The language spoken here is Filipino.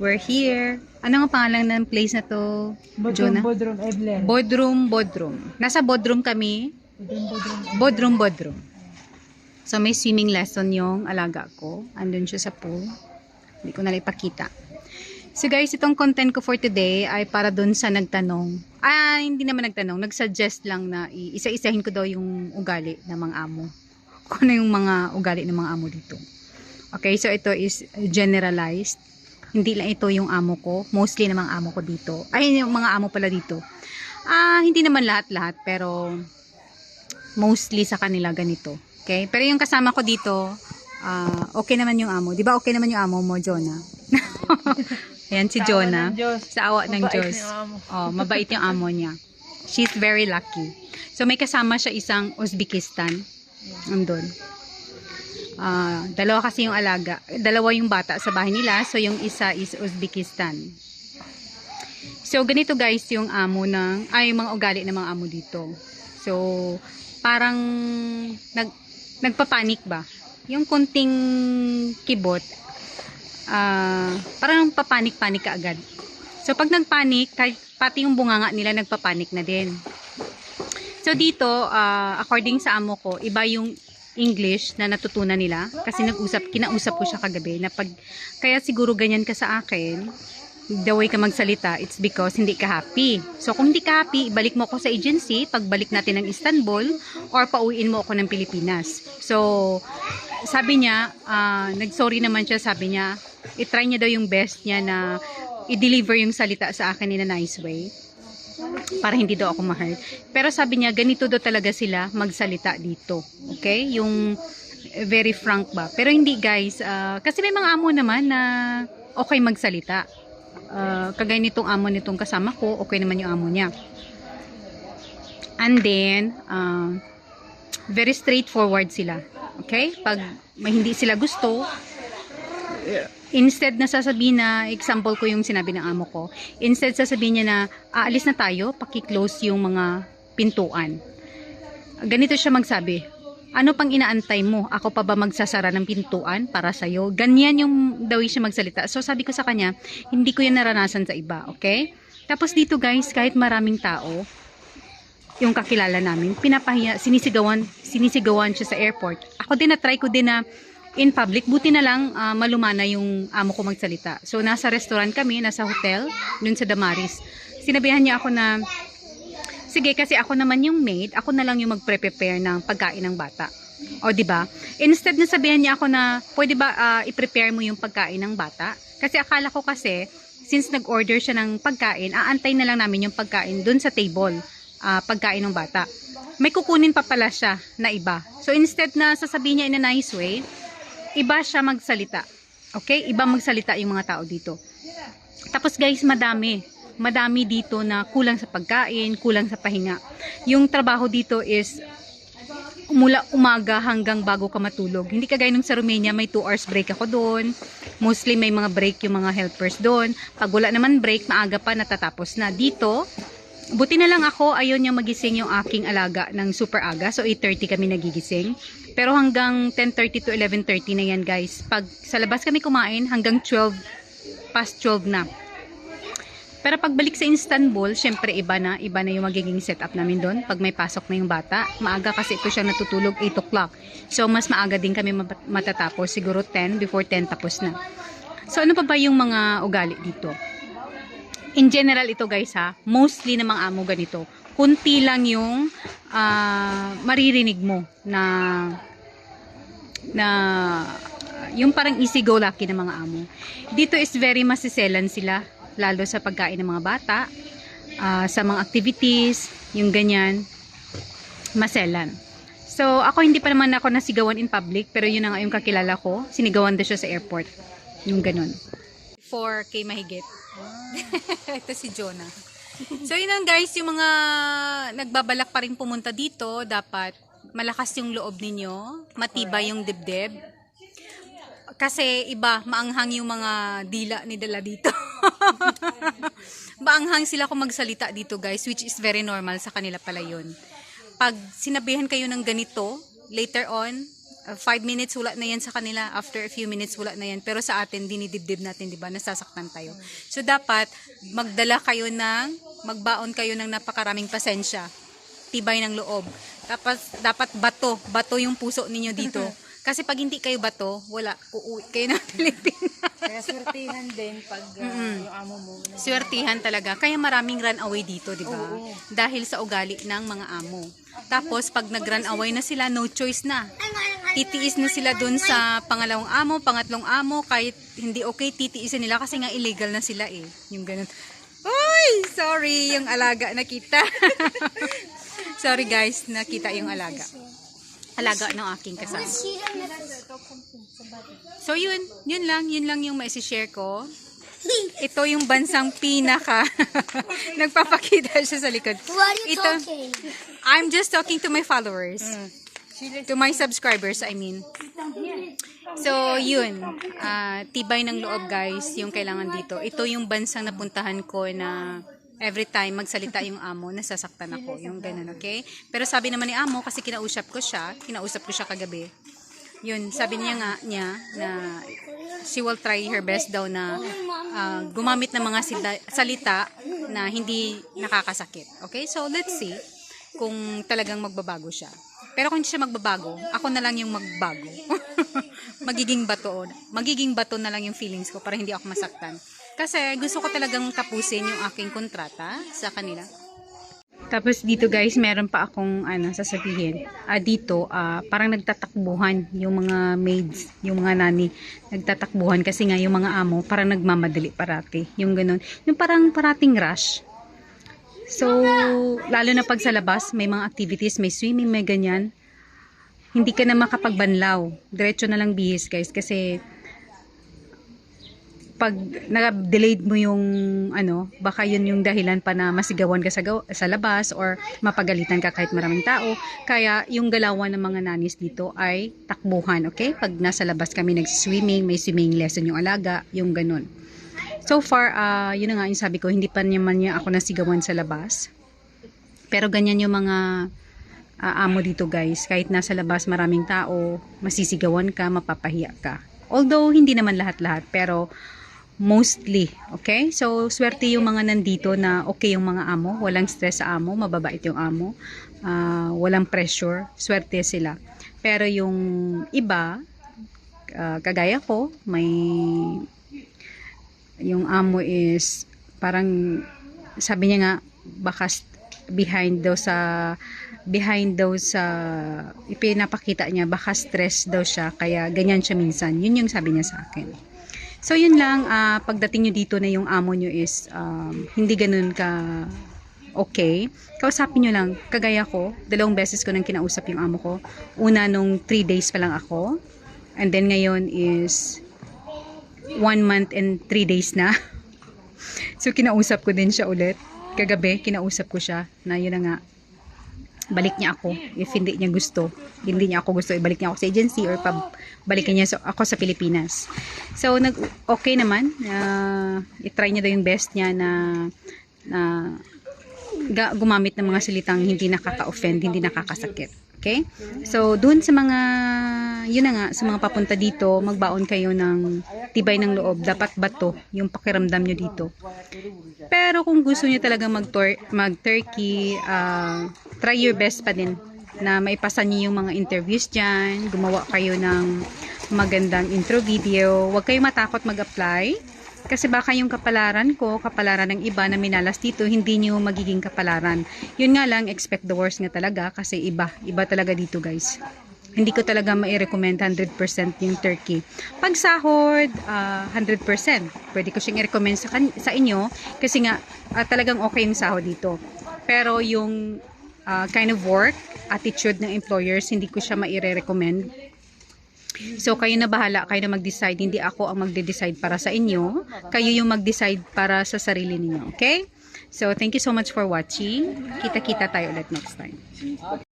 We're here. Ano nga pangalan ng place na to? Bodrum, Jonah? Bodrum, Evelyn. Bodrum, Bodrum. Nasa Bodrum kami. Bodrum, Bodrum. Bodrum, Bodrum. So, may swimming lesson yung alaga ko. Andun siya sa pool. Hindi ko na ipakita. So guys, itong content ko for today ay para dun sa nagtanong. Ah, hindi naman nagtanong. Nagsuggest lang na isa-isahin ko daw yung ugali ng mga amo. Kung ano yung mga ugali ng mga amo dito. Okay, so ito is generalized. Hindi lang ito yung amo ko. Mostly ng mga amo ko dito. Ay, yung mga amo pala dito. Ah, hindi naman lahat-lahat, pero mostly sa kanila ganito. Okay? Pero yung kasama ko dito, ah, okay naman yung amo. Di ba okay naman yung amo mo, Jonah? Ayan si Jonah. ng Diyos. Sa awa ng Mabait Diyos. amo. Oh, mabait yung amo niya. She's very lucky. So may kasama siya isang Uzbekistan. Andun. Ah, dalawa kasi yung alaga. Dalawa yung bata sa bahay nila. So yung isa is Uzbekistan. So ganito guys yung amo ng ay mga ugali ng mga amo dito. So parang nag nagpapanik ba? Yung konting kibot ah parang papanik-panik agad. So pag nagpanik, pati yung bunganga nila nagpapanik na din. So dito, ah, according sa amo ko, iba yung English na natutunan nila kasi nag-usap, kinausap ko siya kagabi na pag kaya siguro ganyan ka sa akin, the way ka magsalita, it's because hindi ka happy. So kung hindi ka happy, ibalik mo ako sa agency, pagbalik natin ng Istanbul, or pauwiin mo ako ng Pilipinas. So, sabi niya, ah, nag-sorry naman siya, sabi niya, itry niya daw yung best niya na i-deliver yung salita sa akin in a nice way para hindi daw ako ma-hurt. Pero sabi niya, ganito daw talaga sila magsalita dito. Okay? Yung very frank ba. Pero hindi guys, ah, kasi may mga amo naman na okay magsalita. Ah, kagaya nitong amo nitong kasama ko, okay naman yung amo niya. And then, ah, very straightforward sila. Okay? Pag may hindi sila gusto, instead na sasabihin na, example ko yung sinabi ng amo ko, instead sasabihin niya na, aalis na tayo, paki-close yung mga pintuan. Ganito siya magsabi, ano pang inaantay mo? Ako pa ba magsasara ng pintuan para sa'yo? Ganyan yung daw siya magsalita. So sabi ko sa kanya, hindi ko yan naranasan sa iba, okay? Tapos dito guys, kahit maraming tao, yung kakilala namin, pinapahiya, sinisigawan, sinisigawan siya sa airport. Ako din na-try ko din na in public, buti na lang ah, malumana yung amo ko magsalita. So, nasa restaurant kami, nasa hotel, dun sa Damaris. Sinabihan niya ako na, sige, kasi ako naman yung maid, ako na lang yung magpre-prepare ng pagkain ng bata. O, di ba? Instead na sabihan niya ako na, pwede ba ah, i-prepare mo yung pagkain ng bata? Kasi akala ko kasi, since nag-order siya ng pagkain, aantay na lang namin yung pagkain dun sa table, ah, pagkain ng bata. May kukunin pa pala siya na iba. So, instead na sasabihin niya in a nice way, iba siya magsalita. Okay? Iba magsalita yung mga tao dito. Tapos guys, madami. Madami dito na kulang sa pagkain, kulang sa pahinga. Yung trabaho dito is mula umaga hanggang bago ka matulog. Hindi kagaya nung sa Romania, may 2 hours break ako doon. Mostly may mga break yung mga helpers doon. Pag wala naman break, maaga pa natatapos na. Dito, buti na lang ako, ayaw niya magising yung aking alaga ng super aga. So, 8.30 kami nagigising. Pero hanggang 10.30 to 11.30 na yan guys. Pag sa labas kami kumain, hanggang 12, past 12 na. Pero pagbalik sa Istanbul, syempre iba na, iba na yung magiging setup namin doon. Pag may pasok na yung bata, maaga kasi ito siya natutulog 8 o'clock. So mas maaga din kami mat- matatapos, siguro 10, before 10 tapos na. So ano pa ba yung mga ugali dito? In general ito guys ha, mostly ng mga amo ganito. Kunti lang yung ah, maririnig mo na na yung parang easy go lucky ng mga amo. Dito is very masiselan sila lalo sa pagkain ng mga bata, ah, sa mga activities, yung ganyan, maselan. So, ako hindi pa naman ako nasigawan in public, pero yun na nga yung kakilala ko, sinigawan daw siya sa airport. Yung ganun. 4K mahigit. Ito si Jonah. So, yun lang guys, yung mga nagbabalak pa rin pumunta dito, dapat malakas yung loob ninyo, matibay yung dibdib, kasi iba, maanghang yung mga dila ni dala dito. maanghang sila kung magsalita dito guys, which is very normal sa kanila pala yun. Pag sinabihan kayo ng ganito, later on, Uh, five minutes wala na yan sa kanila. After a few minutes wala na yan. Pero sa atin, dinidibdib natin, di ba? Nasasaktan tayo. So, dapat magdala kayo ng, magbaon kayo ng napakaraming pasensya. Tibay ng loob. Tapos, dapat bato. Bato yung puso ninyo dito. Kasi pag hindi kayo bato, wala. Uuwi kayo ng Pilipinas. Kaya swertihan din pag ah, Mm-mm. yung amo mo. Swertihan talaga. Kaya maraming run away dito, di ba? Dahil sa ugali ng mga amo. Tapos, pag nag-run away na sila, no choice na. Titiis na sila dun sa pangalawang amo, pangatlong amo, kahit hindi okay, titiisin nila kasi nga illegal na sila eh. Yung ganun. Uy! Sorry, yung alaga nakita. sorry guys, nakita yung alaga. Alaga ng aking kasama. So yun, yun lang, yun lang yung maisi-share ko. Ito yung bansang pinaka. Nagpapakita siya sa likod. What are you Ito, talking? I'm just talking to my followers. Sila To my subscribers, I mean. So, yun. Ah, tibay ng loob, guys, yung kailangan dito. Ito yung bansang napuntahan ko na every time magsalita yung amo, nasasaktan ako. Yung ganun, okay? Pero sabi naman ni amo, kasi kinausap ko siya, kinausap ko siya kagabi. Yun, sabi niya nga niya na she will try her best daw na ah, gumamit ng mga salita na hindi nakakasakit. Okay? So, let's see kung talagang magbabago siya. Pero kung hindi siya magbabago, ako na lang yung magbago. magiging bato. Magiging bato na lang yung feelings ko para hindi ako masaktan. Kasi gusto ko talagang tapusin yung aking kontrata sa kanila. Tapos dito guys, meron pa akong ano, sasabihin. Ah, dito, ah, parang nagtatakbuhan yung mga maids, yung mga nani. Nagtatakbuhan kasi nga yung mga amo, parang nagmamadali parati. Yung ganun. Yung parang parating rush. So, lalo na pag sa labas, may mga activities, may swimming, may ganyan. Hindi ka na makapagbanlaw. Diretso na lang bihis guys kasi pag na-delayed mo yung ano, baka yun yung dahilan pa na masigawan ka sa, sa labas or mapagalitan ka kahit maraming tao. Kaya yung galawan ng mga nanis dito ay takbuhan, okay? Pag nasa labas kami nagsiswimming, may swimming lesson yung alaga, yung ganun. So far, ah yun nga yung sabi ko, hindi pa naman niya ako nasigawan sa labas. Pero ganyan yung mga ah, amo dito guys. Kahit nasa labas maraming tao, masisigawan ka, mapapahiya ka. Although, hindi naman lahat-lahat, pero mostly, okay? So, swerte yung mga nandito na okay yung mga amo, walang stress sa amo, mababait yung amo, ah, walang pressure, swerte sila. Pero yung iba, ah, kagaya ko, may yung amo is parang sabi niya nga baka behind daw sa behind daw sa ipinapakita niya baka stress daw siya kaya ganyan siya minsan. Yun yung sabi niya sa akin. So yun lang ah, pagdating nyo dito na yung amo nyo is um, hindi ganun ka okay. Kausapin nyo lang kagaya ko dalawang beses ko nang kinausap yung amo ko. Una nung 3 days pa lang ako. And then ngayon is one month and three days na. so, kinausap ko din siya ulit. Kagabi, kinausap ko siya na yun na nga, balik niya ako if hindi niya gusto. Hindi niya ako gusto, ibalik niya ako sa agency or pabalikan niya sa- ako sa Pilipinas. So, nag okay naman. Uh, itry niya daw yung best niya na na gumamit ng mga salitang hindi nakaka-offend, hindi nakakasakit. Okay? So, dun sa mga, yun na nga, sa mga papunta dito, magbaon kayo ng tibay ng loob. Dapat bato yung pakiramdam nyo dito. Pero kung gusto nyo talaga mag-tur- mag-turkey, ah, try your best pa din na maipasa nyo yung mga interviews dyan. Gumawa kayo ng magandang intro video. Huwag kayo matakot mag-apply. Kasi baka yung kapalaran ko, kapalaran ng iba na minalas dito, hindi nyo magiging kapalaran. Yun nga lang, expect the worst nga talaga kasi iba. Iba talaga dito guys. Hindi ko talaga mai-recommend 100% yung turkey. Pag sahod, ah, 100%. Pwede ko siyang i-recommend sa, sa inyo kasi nga ah, talagang okay yung sahod dito. Pero yung ah, kind of work, attitude ng employers, hindi ko siya mai-recommend. So, kayo na bahala, kayo na mag-decide. Hindi ako ang magde-decide para sa inyo. Kayo yung mag-decide para sa sarili ninyo. Okay? So, thank you so much for watching. Kita-kita tayo ulit next time.